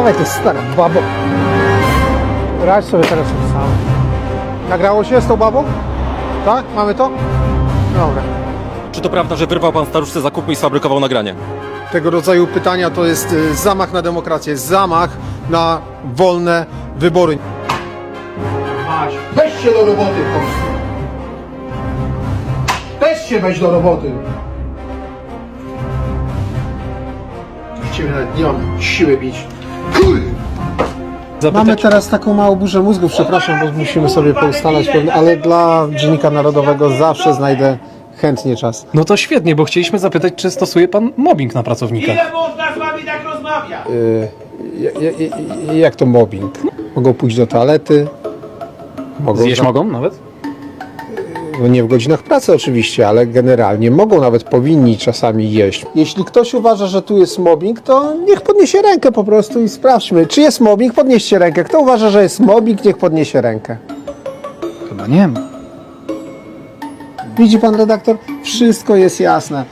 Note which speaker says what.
Speaker 1: Dawaj ty stara babo. Radź sobie teraz sam. Nagrało się z tą babą? Tak? Mamy to? Dobra.
Speaker 2: Czy to prawda, że wyrwał pan staruszce zakupy i sfabrykował nagranie?
Speaker 1: Tego rodzaju pytania to jest y, zamach na demokrację, zamach na wolne wybory.
Speaker 3: Maś, weź się do roboty w końcu. Weź się weź do roboty. Z ciebie nawet nie mam siły bić. Kur...
Speaker 1: Mamy teraz taką małą burzę mózgu, przepraszam, bo musimy sobie poustalać pewne, ale dla Dziennika Narodowego zawsze znajdę chętnie czas.
Speaker 4: No to świetnie, bo chcieliśmy zapytać, czy stosuje pan mobbing na pracownikach.
Speaker 5: Ile można z wami tak rozmawiać?
Speaker 1: Y, ja- ja- ja- jak to mobbing? Mogą pójść do toalety, mogą
Speaker 4: Zjeść
Speaker 1: za-
Speaker 4: mogą nawet?
Speaker 1: No nie w godzinach pracy oczywiście, ale generalnie mogą, nawet powinni czasami jeść. Jeśli ktoś uważa, że tu jest mobbing, to niech podniesie rękę po prostu i sprawdźmy. Czy jest mobbing? Podnieście rękę. Kto uważa, że jest mobbing, niech podniesie rękę.
Speaker 4: Chyba nie ma.
Speaker 1: Widzi pan redaktor? Wszystko jest jasne.